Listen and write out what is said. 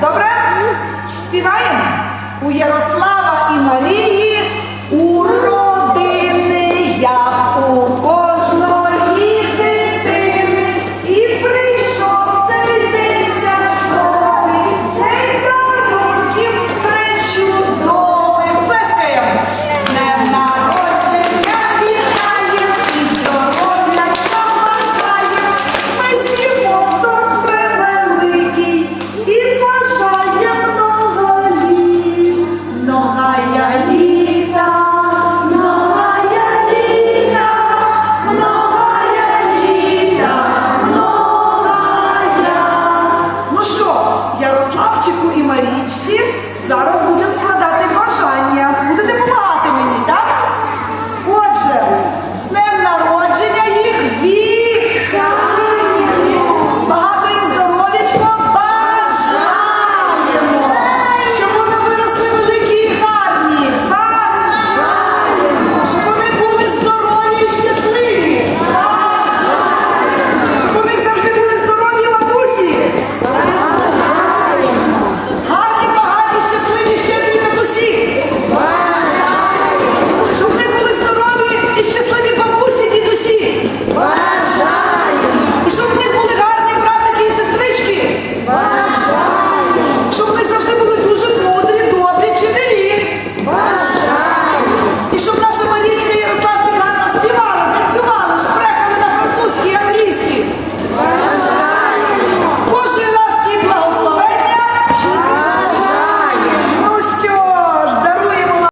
Добре? Співаємо? У Ярослава і Марії И чтобы наша Маричка